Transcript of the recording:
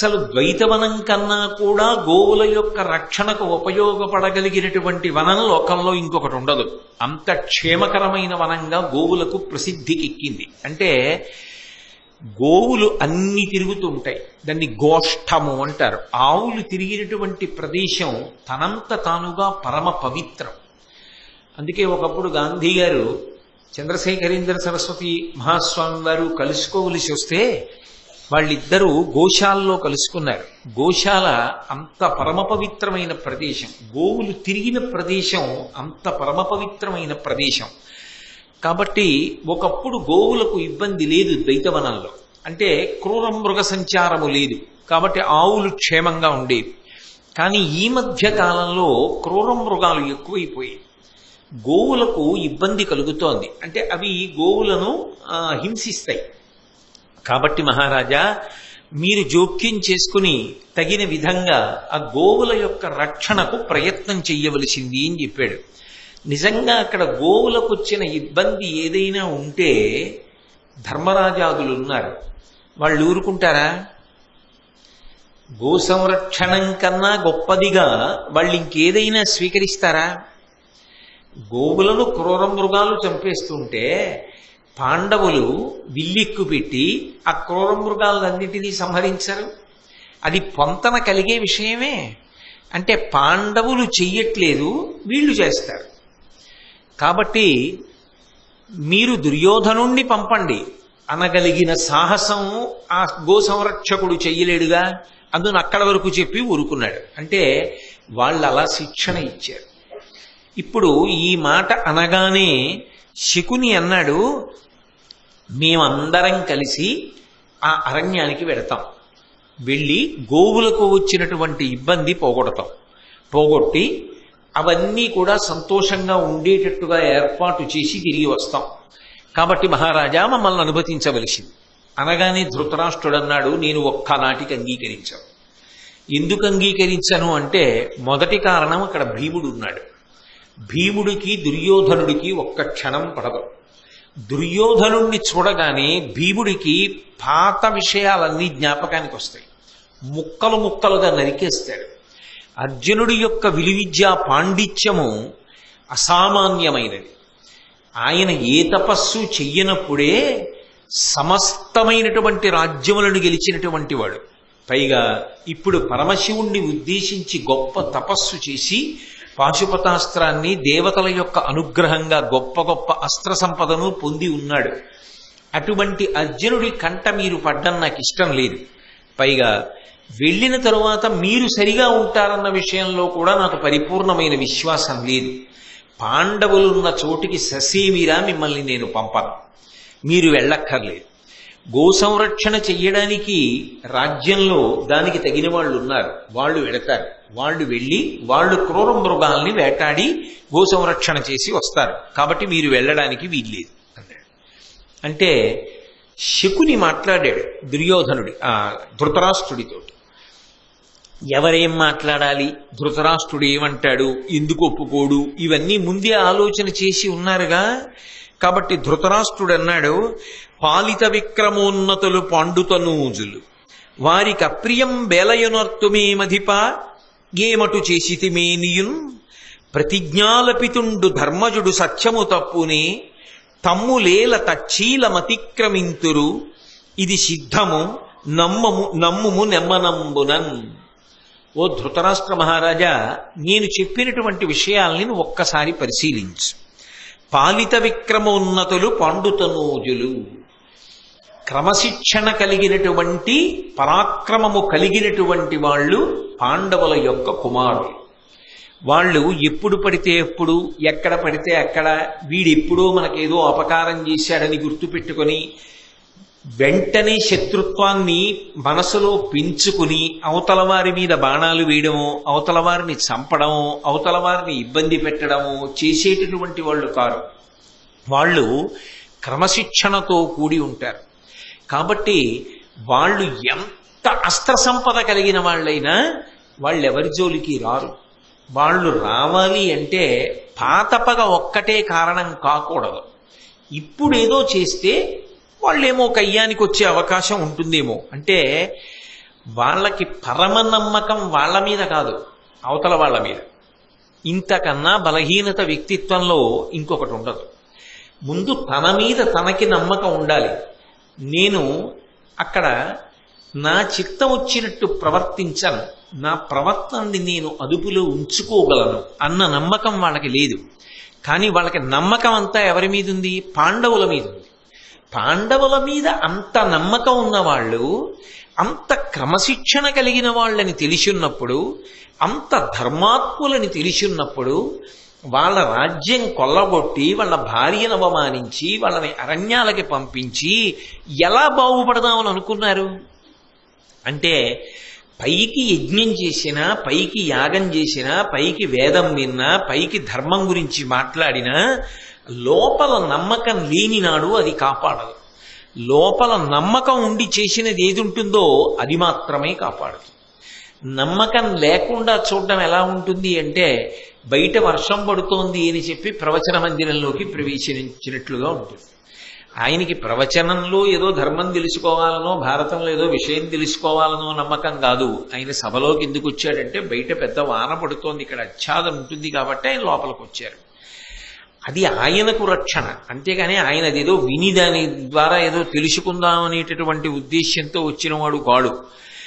అసలు ద్వైతవనం కన్నా కూడా గోవుల యొక్క రక్షణకు ఉపయోగపడగలిగినటువంటి వనం లోకంలో ఇంకొకటి ఉండదు. అంత క్షేమకరమైన వనంగా గోవులకు ప్రసిద్ధికెక్కింది అంటే గోవులు అన్ని తిరుగుతూ ఉంటాయి దాన్ని గోష్ఠము అంటారు. ఆవులు తిరిగినటువంటి ప్రదేశం తనంత తానుగా పరమ పవిత్రం. అందుకే ఒకప్పుడు గాంధీ గారు చంద్రశేఖరేంద్ర సరస్వతి మహాస్వామి వారు కలుసుకోవలసి వస్తే వాళ్ళిద్దరూ గోశాలలో కలుసుకున్నారు. గోశాల అంత పరమ పవిత్రమైన ప్రదేశం. గోవులు తిరిగిన ప్రదేశం అంత పరమ పవిత్రమైన ప్రదేశం. కాబట్టి ఒకప్పుడు గోవులకు ఇబ్బంది లేదు ద్వైతవనంలో అంటే క్రూర మృగ సంచారము లేదు. కాబట్టి ఆవులు క్షేమంగా ఉండేవి. కానీ ఈ మధ్య కాలంలో క్రూర మృగాలు ఎక్కువైపోయాయి. గోవులకు ఇబ్బంది కలుగుతోంది. అంటే అవి గోవులను హింసిస్తాయి. కాబట్టి మహారాజా మీరు జోక్యం చేసుకుని తగిన విధంగా ఆ గోవుల యొక్క రక్షణకు ప్రయత్నం చెయ్యవలసింది అని చెప్పాడు. నిజంగా అక్కడ గోవులకు వచ్చిన ఇబ్బంది ఏదైనా ఉంటే ధర్మరాజాదులు ఉన్నారు. వాళ్ళు ఊరుకుంటారా? గో సంరక్షణం కన్నా గొప్పదిగా వాళ్ళు ఇంకేదైనా స్వీకరిస్తారా? గోవులను క్రూర మృగాలు చంపేస్తుంటే పాండవులు విల్లిక్కు పెట్టి ఆ క్రూర మృగాలన్నిటినీ సంహరించారు. అది పొంతన కలిగే విషయమే. అంటే పాండవులు చెయ్యట్లేదు వీళ్ళు చేస్తారు. కాబట్టి మీరు దుర్యోధనుణ్ణి పంపండి. అనగలిగిన సాహసం ఆ గో సంరక్షకుడు చెయ్యలేడుగా అందును అక్కడ వరకు చెప్పి ఊరుకున్నాడు. అంటే వాళ్ళు అలా శిక్షణ ఇచ్చారు. ఇప్పుడు ఈ మాట అనగానే శకుని అన్నాడు మేమందరం కలిసి ఆ అరణ్యానికి వెడతాం. వెళ్ళి గోవులకు వచ్చినటువంటి ఇబ్బంది పోగొడతాం. పోగొట్టి అవన్నీ కూడా సంతోషంగా ఉండేటట్టుగా ఏర్పాటు చేసి తిరిగి వస్తాం. కాబట్టి మహారాజా మమ్మల్ని అనుమతించవలసింది. అనగానే ధృతరాష్ట్రుడన్నాడు నేను ఒక్కనాటికి అంగీకరించాను. ఎందుకు అంగీకరించను అంటే మొదటి కారణం అక్కడ భీముడు ఉన్నాడు. భీముడికి దుర్యోధనుడికి ఒక్క క్షణం పడదు. దుర్యోధనుణ్ణి చూడగానే భీముడికి పాత విషయాలన్నీ జ్ఞాపకానికి వస్తాయి ముక్కలు ముక్కలుగా నరికేస్తాడు. అర్జునుడి యొక్క విలువిద్యా పాండిత్యము అసామాన్యమైనది. ఆయన ఏ తపస్సు చెయ్యనప్పుడే సమస్తమైనటువంటి రాజ్యములను గెలిచినటువంటి వాడు. పైగా ఇప్పుడు పరమశివుణ్ణి ఉద్దేశించి గొప్ప తపస్సు చేసి పాశుపతాస్త్రాన్ని దేవతల యొక్క అనుగ్రహంగా గొప్ప గొప్ప అస్త్ర సంపదను పొంది ఉన్నాడు. అటువంటి అర్జునుడి కంట మీరు పడ్డం నాకు ఇష్టం లేదు. పైగా వెళ్ళిన తరువాత మీరు సరిగా ఉంటారన్న విషయంలో కూడా నాకు పరిపూర్ణమైన విశ్వాసం లేదు. పాండవులున్న చోటికి ససేమిరా మిమ్మల్ని నేను పంపను. మీరు వెళ్ళక్కర్లేదు. గో సంరక్షణ చెయ్యడానికి రాజ్యంలో దానికి తగిన వాళ్ళు ఉన్నారు. వాళ్ళు వెళతారు. వాళ్ళు వెళ్ళి వాళ్ళు క్రూర మృగాల్ని వేటాడి గో సంరక్షణ చేసి వస్తారు. కాబట్టి మీరు వెళ్ళడానికి వీల్లేదు అన్నాడు. అంటే శకుని మాట్లాడాడు దుర్యోధనుడి ఆ ధృతరాష్ట్రుడితోటి. ఎవరేం మాట్లాడాలి? ధృతరాష్ట్రుడు ఏమంటాడు? ఎందుకు ఒప్పుకోడు? ఇవన్నీ ముందే ఆలోచన చేసి ఉన్నారుగా. కాబట్టి ధృతరాష్ట్రుడు అన్నాడు పాలిత విక్రమోన్నతులు పాండుతనూజులు వారికి అప్రియం బేలయునర్తుమేమధిప ఏమటు చేసితిమేనియున్ ప్రతిజ్ఞాలపితుండు ధర్మజుడు సత్యము తప్పునే తమ్ములేల తచ్చీలమతిక్రమింతురు ఇది సిద్ధము నమ్మము నమ్ముము నెమ్మనంబునన్. ఓ ధృతరాష్ట్ర మహారాజా నేను చెప్పినటువంటి విషయాల్ని ఒక్కసారి పరిశీలించు. పాలిత విక్రమోన్నతులు పాండుతనూజులు క్రమశిక్షణ కలిగినటువంటి పరాక్రమము కలిగినటువంటి వాళ్ళు పాండవుల యొక్క కుమారులు. వాళ్ళు ఎప్పుడు పడితే ఎప్పుడు ఎక్కడ పడితే అక్కడ వీడెప్పుడో మనకేదో అపకారం చేశాడని గుర్తుపెట్టుకొని వెంటనే శత్రుత్వాన్ని మనసులో పెంచుకుని అవతల వారి మీద బాణాలు వేయడము అవతల వారిని చంపడము అవతల వారిని ఇబ్బంది పెట్టడము చేసేటటువంటి వాళ్ళు కారు. వాళ్ళు క్రమశిక్షణతో కూడి ఉంటారు. కాబట్టి వాళ్ళు ఎంత అస్త్ర సంపద కలిగిన వాళ్ళైనా వాళ్ళు ఎవరి జోలికి రారు. వాళ్ళు రావాలి అంటే పాతపగ ఒక్కటే కారణం కాకూడదు. ఇప్పుడేదో చేస్తే వాళ్ళేమో కయ్యానికి వచ్చే అవకాశం ఉంటుందేమో. అంటే వాళ్ళకి పరమ నమ్మకం వాళ్ళ మీద కాదు అవతల వాళ్ళ మీద. ఇంతకన్నా బలహీనత వ్యక్తిత్వంలో ఇంకొకటి ఉండదు. ముందు తన మీద తనకి నమ్మకం ఉండాలి. నేను అక్కడ నా చిత్తం వచ్చినట్టు ప్రవర్తించను. నా ప్రవర్తనని నేను అదుపులో ఉంచుకోగలను అన్న నమ్మకం వాళ్ళకి లేదు. కానీ వాళ్ళకి నమ్మకం అంతా ఎవరి మీద ఉంది పాండవుల మీద ఉంది పాండవుల మీద అంత నమ్మకం ఉన్న వాళ్ళు అంత క్రమశిక్షణ కలిగిన వాళ్ళని తెలిసిన్నప్పుడు అంత ధర్మాత్ములని తెలిసిన్నప్పుడు వాళ్ళ రాజ్యం కొల్లగొట్టి వాళ్ళ భార్యను అవమానించి వాళ్ళని అరణ్యాలకి పంపించి ఎలా బాగుపడదామని అనుకున్నారు? అంటే పైకి యజ్ఞం చేసినా పైకి యాగం చేసినా పైకి వేదం విన్నా పైకి ధర్మం గురించి మాట్లాడినా లోపల నమ్మకం లేనినాడు అది కాపాడదు. లోపల నమ్మకం ఉండి చేసినది ఏది ఉంటుందో అది మాత్రమే కాపాడదు. నమ్మకం లేకుండా చూడడం ఎలా ఉంటుంది అంటే బయట వర్షం పడుతోంది అని చెప్పి ప్రవచన మందిరంలోకి ప్రవేశించినట్లుగా ఉంటుంది. ఆయనకి ప్రవచనంలో ఏదో ధర్మం తెలుసుకోవాలనో భారతంలో ఏదో విషయం తెలుసుకోవాలనో నమ్మకం కాదు. ఆయన సభలోకి ఎందుకు వచ్చాడంటే బయట పెద్ద వాన పడుతోంది ఇక్కడ అచ్ఛాదం ఉంటుంది కాబట్టి ఆయన లోపలికి వచ్చారు. అది ఆయనకు రక్షణ. అంతేగాని ఆయన ఏదో విని దాని ద్వారా ఏదో తెలుసుకుందాం అనేటటువంటి ఉద్దేశ్యంతో వచ్చినవాడు కాడు.